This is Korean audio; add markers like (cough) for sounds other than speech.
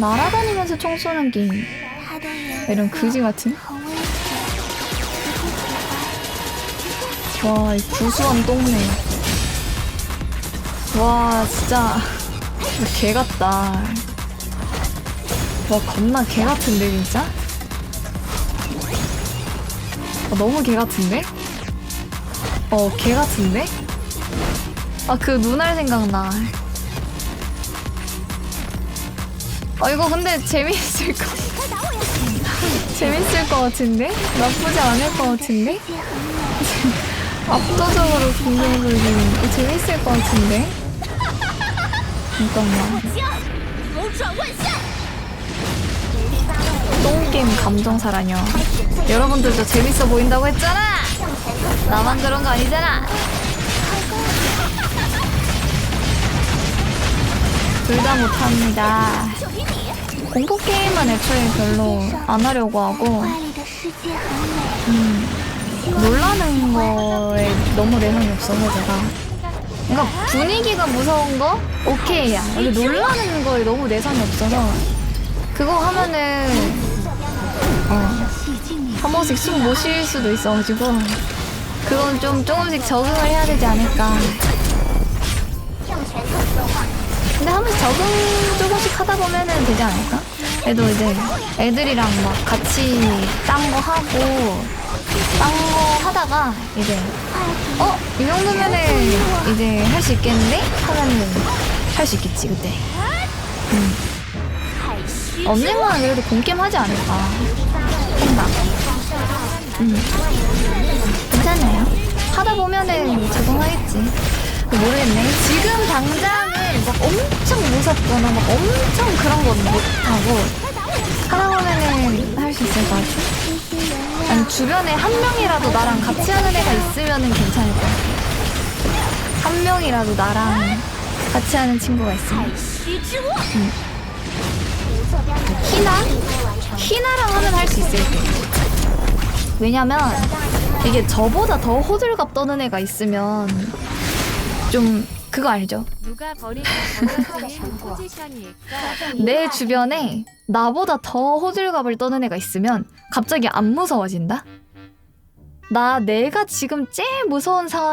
날아다니면서 총 쏘는 게임. 이런 그지 같은? 와 이 구수한 똥네. 와 진짜. 개 같다. 와 겁나 개 같은데 진짜? 아, 너무 개 같은데? 어개 같은데? 아 그 눈알 생각나. 어 이거 근데 재밌을 거 재밌을 것 같은데? 나쁘지 않을 것 같은데? (laughs) 압도적으로 공격불리는 거 어, 재밌을 것 같은데? 잠깐만 똥게임 감정사라뇨 여러분들도 재밌어 보인다고 했잖아! 나만 그런 거 아니잖아! 둘 다 못합니다 공포 게임은 애초에 별로 안 하려고 하고 음, 놀라는 거에 너무 내성이 없어서 제가. 그러니까 분위기가 무서운 거? 오케이야 근데 놀라는 거에 너무 내성이 없어서 그거 하면은 어, 한 번씩 숨못 쉴 수도 있어가지고 그건 좀 조금씩 적응을 해야 되지 않을까. 근데 한 번 적응 조금씩 하다 보면은 되지 않을까? 그래도 이제 애들이랑 막 같이 딴 거 하고 딴 거 하다가 이제 어? 이 정도면은 이제 할 수 있겠는데? 하면은 할 수 있겠지 그때 太虚 언젠가는 그래도 공게임 하지 않을까 생각 음. 괜찮아요 하다 보면은 적응하겠지 모르겠네 지금 당장은 막 엄청 무섭거나 막 엄청 그런 건 못하고 하다보면은 할 수 있을 것 같아. 난 주변에 한 명이라도 나랑 같이 하는 애가 있으면은 괜찮을 것 같아. 한 명이라도 나랑 같이 하는 친구가 있으면. 음. 응. 히나? 히나랑 하면 할 수 있을 것 왜냐면 이게 저보다 더 호들갑 떠는 애가 있으면 좀 그거 알죠? 누가 버리는 버려지는 포지션일까? 내 주변에 나보다 더 호들갑을 떠는 애가 있으면 갑자기 안 무서워진다? 나 내가 지금 제일 무서운 상황